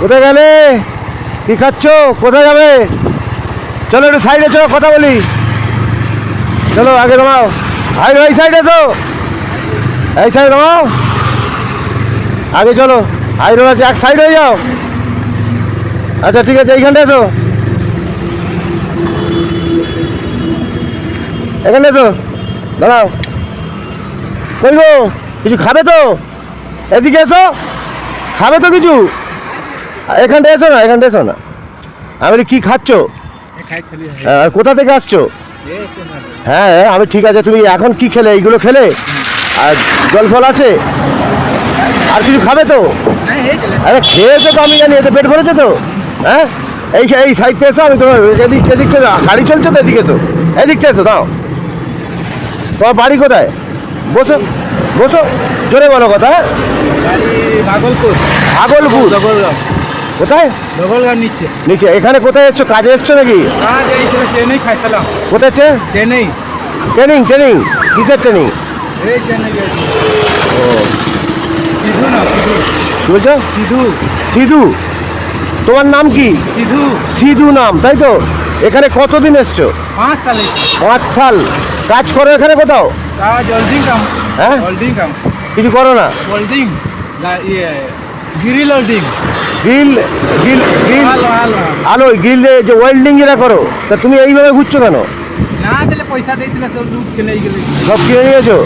কোথায় গেলে? কি খাচ্ছ? কোথায় যাবে? চলো একটু সাইডে চলো, কথা বলি। চলো, আগে তোমাও ভাই এই সাইডে এসো। এই সাইডে তোমাও আগে চলো। হাই রোড আছে এক সাইড হয়ে যাও। আচ্ছা ঠিক আছে এইখানটা এসো। এখানে এসো। দাঁড়াও। কই গো? কিছু খাবে তো? এদিকে এসো। খাবে তো কিছু? এখানটা এসো না এখানটা এসো না। আমি বলি, কি খাচ্ছ? আর কোথা থেকে আসছো? হ্যাঁ আমি ঠিক আছে তুমি এখন কি খেলে? এইগুলো খেলে? আর জল ফল আছে? আর কিছু খাবে তো? আরে খেয়েছো তো আমি জানি এতে পেট ভরেছে তো? হ্যাঁ? এই এই সাইডটা এসো আমি তোমার এদিক এদিক গাড়ি চলছে তো এদিকে তো? এদিকটা এসো দাও তোমার বাড়ি কোথায়? বসো বসো। জোরে বলো কথা হ্যাঁ? আগলপুর জগলগাঁও কোথায়? নিচে। এখানে কোথায় এসছো? কাজে এসছো নাকি? চেন্নাই খাইছিলাম। কোথায় চেন্নাই ট্রেনিং ট্রেনিং। কিসের ট্রেনিং? এই চেন্নাই ও। সিধু না সিধু। বলছো? সিধু। সিধু? তোমার নাম কি? সিধু। সিধু নাম তাই তো? এখানে কতদিন এসছো? পাঁচ সালে পাঁচ সাল। কাজ করো এখানে কোথাও? কাজ ওয়েল্ডিং কাম। হ্যাঁ? ওয়েল্ডিং কাম। কিছু করো না? ওয়েল্ডিং ইয়ে grill welding grill grill grill আলো গ্রিল যে ওয়েল্ডিং যেটা করো তা তুমি এইভাবে ঘুরছো কেন? না দিলে পয়সা দিয়েছিল সব খেলে গেলে। সব কিনে নিয়েছো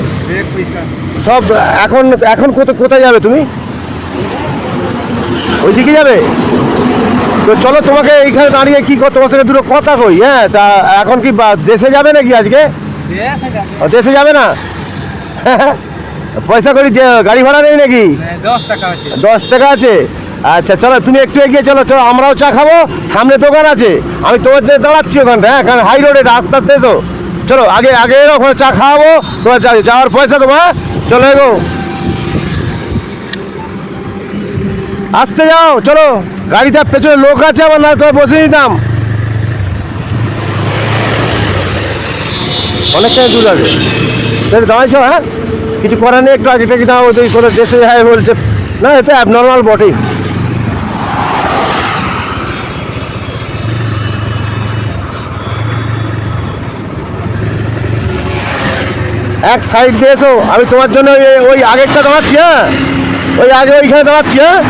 সব এখন এখন কোথায় যাবে তুমি? ওইদিকে যাবে? তো চলো তোমাকে এইখানে দাঁড়িয়ে কি কর তোমার সাথে দুটো কথা কই হ্যাঁ? তা এখন কি দেশে যাবে নাকি আজকে? দেশে যাবে না? পয়সা করি গাড়ি ভাড়া নেই নাকি? হ্যাঁ, দশ টাকা আছে। দশ টাকা আছে। আচ্ছা চলো, তুমি একটু এগিয়ে চলো চলো, আমরাও চা খাব। সামনে দোকান আছে। আমি তোমার জন্য দাঁড়াচ্ছি ওখানটা হ্যাঁ কারণ হাই রোডে আস্তে আস্তে এসো। চলো, আগে আগে ওখানে চা খাওয়াবো, তোমার যাওয়ার পয়সা দেবো হ্যাঁ? চলো এগো। আসতে যাও, চলো, গাড়িতে পেছনে লোক আছে আমার, না তোমায় বসে নিতাম। অনেকটাই দূর আছে দাঁড়াইছো হ্যাঁ? কিছু করার নেই, একটু আগে টেকে দাও ওই করে দেশে যায় বলছে। না, এটা অ্যাবনর্মাল বটেই এক সাইড দিয়ে এসো। আমি তোমার জন্য ওই- আগেরটা দাঁড়াচ্ছি হ্যাঁ? ওই আগে ওইখানে দাঁড়াচ্ছি হ্যাঁ?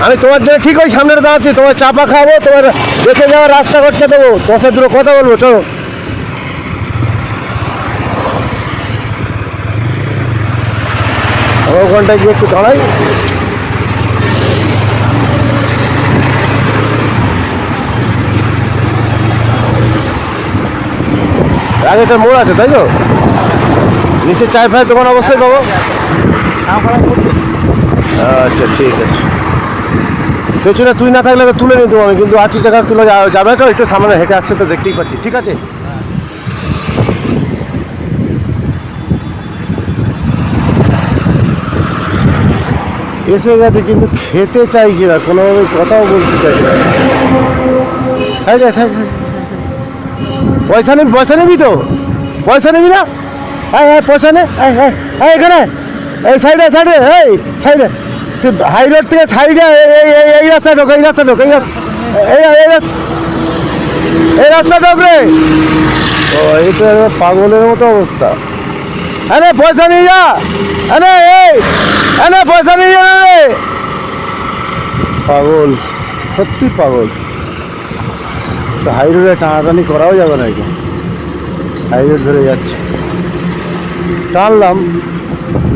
আমি তোমার জন্য ঠিক ওই সামনে দাঁড়াচ্ছি তোমার চাপা খাব, তোমার দেখে যাওয়ার রাস্তা করছে দেবো। তোমার সাথে কথা বলব, চলো। ওখানটায় গিয়ে একটু দাঁড়াই। আগে একটা মোড় আছে, তাই তো? নিচে চায় ফায় দোকান অবশ্যই পাবো? আচ্ছা ঠিক আছে। পেছনে তুই না থাকলে তুলে নিতাম আমি, কিন্তু আছি জায়গা তুলে যাবে তো, একটু সামনে হেঁটে আসছে তো দেখতেই পাচ্ছি, ঠিক আছে? এসে গেছে, কিন্তু খেতে চাইছে না কোনোভাবে কথাও বলতে চাইছে না। Side side. পয়সা নিবি পয়সা নিবি তো? পয়সা নিবি না? হ্যাঁ হ্যাঁ পয়সা নে হ্যাঁ হ্যাঁ এখানে। এই সাইডে সাইডে এই সাইডে। তুই হাই রোড থেকে সাইডে এই এই এই রাস্তা ঢোক এই রাস্তা ঢোক এই রাস্তা এই এই রাস্তা এই রাস্তা ঢোক রে। ও এটা পাগলের মতো অবস্থা। হ্যাঁ পয়সা নিয়ে যা। হ্যাঁ এই হ্যাঁ পয়সা নিয়ে যা রে। পাগল সত্যি পাগল। তো হাই রোডে টানাটানি করাও যাবে না এখন হাই রোড ধরে যাচ্ছে। টানলাম,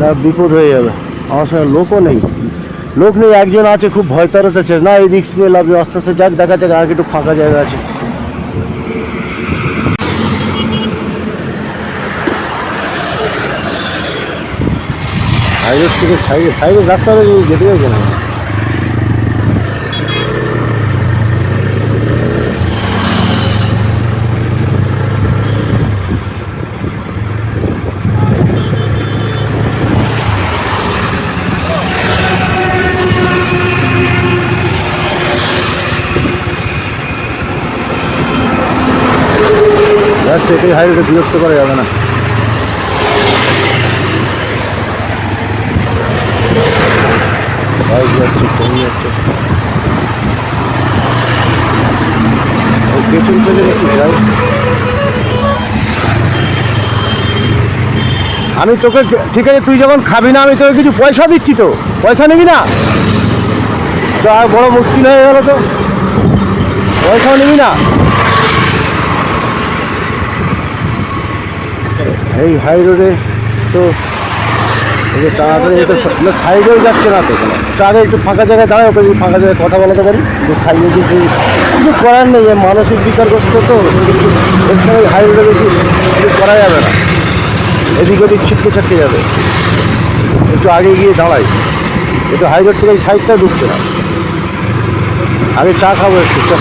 না, বিপদ হয়ে যাবে। আমার সঙ্গে লোকও নেই। লোক নেই, একজন আছে, খুব ভয় আছে না, এই রিক্স নিয়ে লাভ আস্তে আস্তে যাক, দেখা যাক, আগে একটু ফাঁকা জায়গা আছে। হাই রোড থেকে সাইডে সাইডে রাস্তা যেতে যাবে না। যাচ্ছে এটাই হাই বিরক্ত করা যাবে না। আমি তোকে ঠিক আছে, তুই যখন খাবি না, আমি তোকে কিছু পয়সা দিচ্ছি তো। পয়সা নিবি না? তো আর বড় মুশকিল হয়ে গেল তো। পয়সাও নিবি না? এই হাই রোডে তো এই যে তাড়াতাড়ি তো সাইডেও যাচ্ছে না তো চারে একটু ফাঁকা জায়গায় দাঁড়ায় ওকে যদি ফাঁকা জায়গায় কথা বলাতে পারি। যে খাইয়ে দিচ্ছি কিছু করার নেই মানসিক বিকারগ্রস্ত তো এর সঙ্গে হাই রোডে বেশি কিছু করা যাবে না। এদিক ওদিক ছিটকে ছাটকে যাবে। একটু আগে গিয়ে দাঁড়াই। একটু হাই রোড থেকে এই সাইডটা ঢুকছে না। আগে চা খাব একটু চা।